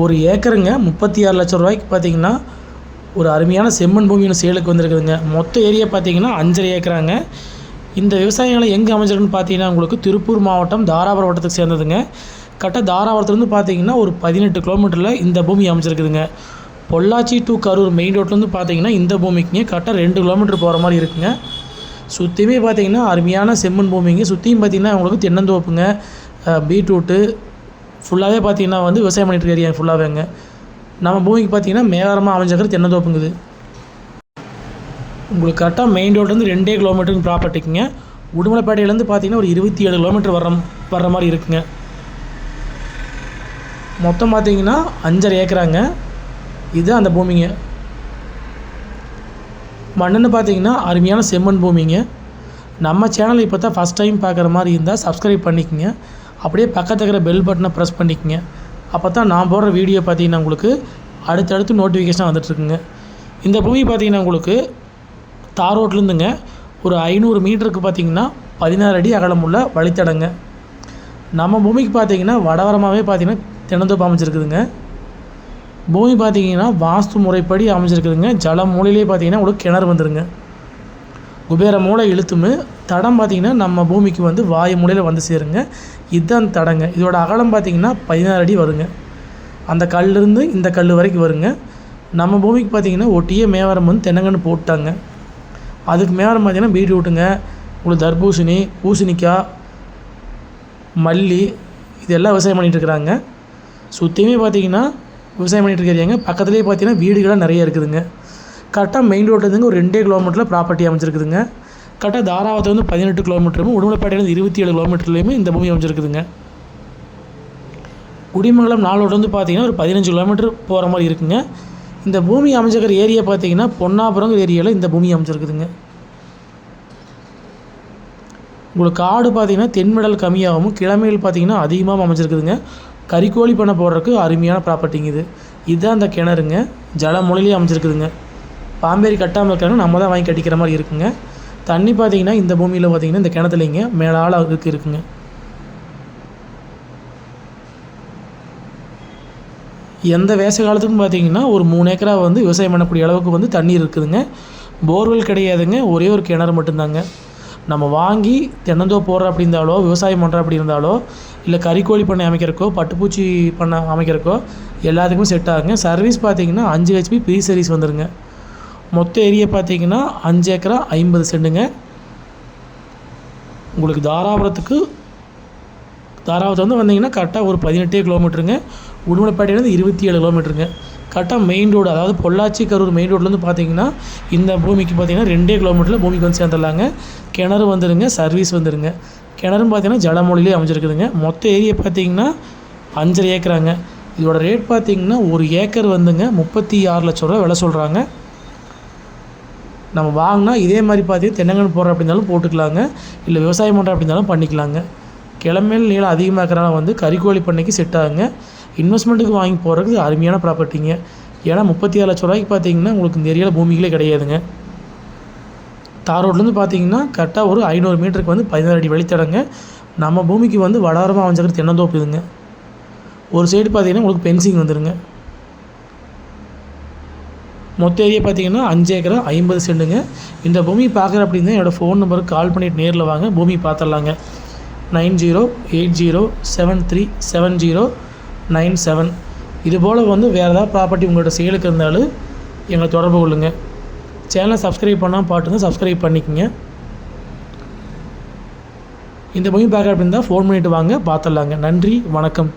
ஒரு ஏக்கருங்க முப்பத்தி ஆறு லட்ச ரூபாய்க்கு பார்த்தீங்கன்னா ஒரு அருமையான செம்மண் பூமியின் சேலுக்கு வந்திருக்குதுங்க. மொத்த ஏரியா பார்த்தீங்கன்னா அஞ்சரை ஏக்கராங்க. இந்த விவசாய நிலம் எங்கே அமைஞ்சிருக்குன்னு பார்த்தீங்கன்னா உங்களுக்கு திருப்பூர் மாவட்டம் தாராபுரம் வட்டத்துக்கு சேர்ந்ததுங்க. கரெக்டாக தாராபுரத்துலேருந்து பார்த்தீங்கன்னா ஒரு பதினெட்டு கிலோமீட்டரில் இந்த பூமி அமைஞ்சிருக்குதுங்க. பொள்ளாச்சி டு கரூர் மெயின் ரோட்லேருந்து பார்த்தீங்கன்னா இந்த பூமிக்குங்க கரெக்டாக ரெண்டு கிலோமீட்டர் போகிற மாதிரி இருக்குங்க. சுற்றியுமே பார்த்தீங்கன்னா அருமையான செம்மண் பூமிங்க. சுற்றியும் பார்த்தீங்கன்னா உங்களுக்கு தென்னந்தோப்புங்க பீட்ரூட்டு ஃபுல்லாகவே பார்த்தீங்கன்னா வந்து விவசாயம் பண்ணிட்டு இருக்க ஏரியா ஃபுல்லாகவேங்க நம்ம பூமிக்கு பார்த்தீங்கன்னா மேகாரமாக அமைஞ்சிருக்கிற தென்னந்தோப்புங்குது. உங்களுக்கு கரெக்டாக மெயின் ரோட்லேருந்து ரெண்டே கிலோமீட்டருக்கு ப்ராப்பர்ட்டிக்குங்க உடுமலைப்பேட்டையிலேருந்து பார்த்தீங்கன்னா ஒரு இருபத்தி ஏழு கிலோமீட்டர் வர்ற வர்ற மாதிரி இருக்குங்க. மொத்தம் பார்த்தீங்கன்னா அஞ்சரை ஏக்கராங்க. இது அந்த பூமிங்க. மண்ணுன்னு பார்த்தீங்கன்னா அருமையான செம்மண் பூமிங்க. நம்ம சேனல் இப்போ தான் ஃபஸ்ட் டைம் பார்க்குற மாதிரி இருந்தால் சப்ஸ்கிரைப் பண்ணிக்கோங்க. அப்படியே பக்கத்தில் இருக்கிற பெல் பட்டனை ப்ரெஸ் பண்ணிக்கோங்க. அப்போ தான் நான் போடுற வீடியோ பார்த்தீங்கன்னா உங்களுக்கு அடுத்தடுத்து நோட்டிஃபிகேஷன் வந்துட்டுருக்குங்க. இந்த பூமி பார்த்தீங்கன்னா உங்களுக்கு தார் ரோட்லேருந்துங்க ஒரு ஐநூறு மீட்டருக்கு பார்த்தீங்கன்னா பதினாறு அடி அகலமுள்ள வழித்தடங்க. நம்ம பூமிக்கு பார்த்தீங்கன்னா வடவரமாகவே பார்த்தீங்கன்னா தினந்தோப்பு அமைச்சிருக்குதுங்க பூமி பார்த்தீங்கன்னா வாஸ்து முறைப்படி அமைஞ்சிருக்குதுங்க. ஜல மூலையிலே பார்த்தீங்கன்னா உங்களுக்கு கிணறு வந்துருங்க. குபேர மூளை இழுத்துமு தடம் பார்த்தீங்கன்னா நம்ம பூமிக்கு வந்து வாயு மூலையில் வந்து சேருங்க. இதுதான் தடங்க. இதோட அகலம் பார்த்தீங்கன்னா பதினாறு அடி வருங்க. அந்த கல்லிருந்து இந்த கல் வரைக்கும் வருங்க. நம்ம பூமிக்கு பார்த்தீங்கன்னா ஒட்டியே மேவரம் வந்து தென்னங்கன்று போட்டாங்க. அதுக்கு மேவரம் பார்த்திங்கன்னா பீட்ரூட்டுங்க உங்களுக்கு தர்பூசணி பூசணிக்காய் மல்லி இதெல்லாம் விவசாயம் பண்ணிகிட்ருக்குறாங்க சுற்றியுமே பார்த்தீங்கன்னா விவசாயம் பண்ணிட்டு பக்கத்துலேயே பார்த்தீங்கன்னா வீடுகள்லாம் நிறைய இருக்குதுங்க. கரெக்டாக மெயின் ரோட்லேருந்து ஒரு ரெண்டே கிலோமீட்டரில் ப்ராப்பர்ட்டி அமைஞ்சிருக்குதுங்க. கரெக்டாக தாராவரத்துல வந்து பதினெட்டு கிலோமீட்டரும் உடுமலைப்பேட்டையிலேருந்து இருபத்தி ஏழு கிலோமீட்டர்லேயுமே இந்த பூமி அமைஞ்சிருக்குதுங்க. குடிமங்கலம் நாளோட வந்து பார்த்தீங்கன்னா ஒரு பதினஞ்சு கிலோமீட்டர் போகிற மாதிரி இருக்குங்க. இந்த பூமி அமைஞ்சிருக்கிற ஏரியா பார்த்தீங்கன்னா பொன்னாபுரங்கிற ஏரியாவில் இந்த பூமி அமைஞ்சிருக்குதுங்க. உங்களுக்கு காடு பார்த்தீங்கன்னா தென்மடல் கம்மியாகவும் கிழமைகள் பார்த்தீங்கன்னா அதிகமாக அமைஞ்சிருக்குதுங்க. கறிக்கோழி பண்ண போடுறதுக்கு அருமையான ப்ராப்பர்ட்டிங்க இது. இதுதான் அந்த கிணறுங்க. ஜல மொழிலேயே அமைஞ்சிருக்குதுங்க. பாம்பேரி கட்டாமல் இருக்காங்க நம்ம தான் வாங்கி கட்டிக்கிற மாதிரி இருக்குங்க. தண்ணி பார்த்தீங்கன்னா இந்த பூமியில் பார்த்தீங்கன்னா இந்த கிணத்துலைங்க மேலால் இருக்கு இருக்குங்க. எந்த வேச காலத்துக்கும் பார்த்தீங்கன்னா ஒரு மூணு ஏக்கரா வந்து விவசாயம் பண்ணக்கூடிய அளவுக்கு வந்து தண்ணீர் இருக்குதுங்க. போர்வெல் கிடையாதுங்க. ஒரே ஒரு கிணறு மட்டும்தாங்க. நம்ம வாங்கி தென்னந்தோ போடுற அப்படி இருந்தாலோ விவசாயம் பண்ணுற அப்படி இருந்தாலோ இல்லை கறிக்கோழி பண்ணை அமைக்கிறக்கோ பட்டுப்பூச்சி பண்ணை அமைக்கிறக்கோ எல்லாத்துக்குமே செட் ஆகுங்க. சர்வீஸ் பார்த்தீங்கன்னா அஞ்சு ஹெச்பி ப்ரீ சர்வீஸ் வந்துருங்க. மொத்த ஏரியா பார்த்தீங்கன்னா அஞ்சு ஏக்கரா ஐம்பது செண்டுங்க. உங்களுக்கு தாராபுரத்துக்கு தாராபுரத்து வந்து வந்தீங்கன்னா கரெக்டாக ஒரு பதினெட்டே கிலோமீட்டருங்க உடுமலைப்பேட்டையிலேருந்து இருபத்தி ஏழு கிலோமீட்டருங்க கரெக்டாக மெயின் ரோடு அதாவது பொள்ளாச்சி கரூர் மெயின் ரோட்லேருந்து பார்த்தீங்கன்னா இந்த பூமிக்கு பார்த்தீங்கன்னா ரெண்டே கிலோமீட்டரில் பூமிக்கு வந்து சேர்ந்துடலாங்க. கிணறு வந்துருங்க சர்வீஸ் வந்துடுங்க கிணறும் பார்த்தீங்கன்னா ஜலமொழிலே அமைஞ்சிருக்குதுங்க. மொத்த ஏரியா பார்த்தீங்கன்னா அஞ்சரை ஏக்கராங்க. இதோட ரேட் பார்த்தீங்கன்னா ஒரு ஏக்கர் வந்துங்க முப்பத்தி ஆறு லட்ச ரூபா விலை சொல்கிறாங்க நம்ம வாங்கினா இதே மாதிரி பார்த்தீங்கன்னா தென்னங்கன்று போடுற அப்படின்னாலும் போட்டுக்கலாங்க. இல்லை விவசாயம் பண்ணுற அப்படின்னாலும் பண்ணிக்கலாங்க. கிழமையில் நீளம் அதிகமாக இருக்கிறனால வந்து கறிக்கோழி பண்ணைக்கு செட் ஆகுங்க. இன்வெஸ்ட்மெண்ட்டுக்கு வாங்கி போகிறதுக்கு அருமையான ப்ராப்பர்ட்டிங்க ஏன்னா முப்பத்தி ஆறு லட்ச ரூபாய்க்கு பார்த்தீங்கன்னா உங்களுக்கு இந்த பூமிகளே கிடையாதுங்க. தார் ரோட்லேருந்து பார்த்தீங்கன்னா கரெக்டாக ஒரு ஐநூறு மீட்டருக்கு வந்து பதினாறு அடி வழித்தடங்க. நம்ம பூமிக்கு வந்து வடாரமாக அமைஞ்சிருக்கிற தென்னந்தோப்பு இதுங்க. ஒரு சைடு பார்த்தீங்கன்னா உங்களுக்கு பென்சிங் வந்துடுங்க மொத்த ஏரியா பார்த்தீங்கன்னா அஞ்சு ஏக்கரா ஐம்பது செண்டுங்க இந்த பூமி பார்க்குற அப்படின்னா என்னோடய ஃபோன் நம்பருக்கு கால் பண்ணிட்டு நேரில் வாங்க பூமி பார்த்துடலாங்க. Nine zero eight zero seven three seven zero nine seven. இது போல் வந்து வேறு ஏதாவது ப்ராப்பர்ட்டி உங்களோட சேலுக்கு இருந்தாலும் எங்களை தொடர்பு கொள்ளுங்க. சேனலை சப்ஸ்கிரைப் பண்ணால் பாட்டுங்க சப்ஸ்கிரைப் பண்ணிக்கோங்க. இந்த பூமி பார்க்குற அப்படின்னா ஃபோன் பண்ணிவிட்டு வாங்க பார்த்துடலாங்க. நன்றி வணக்கம்.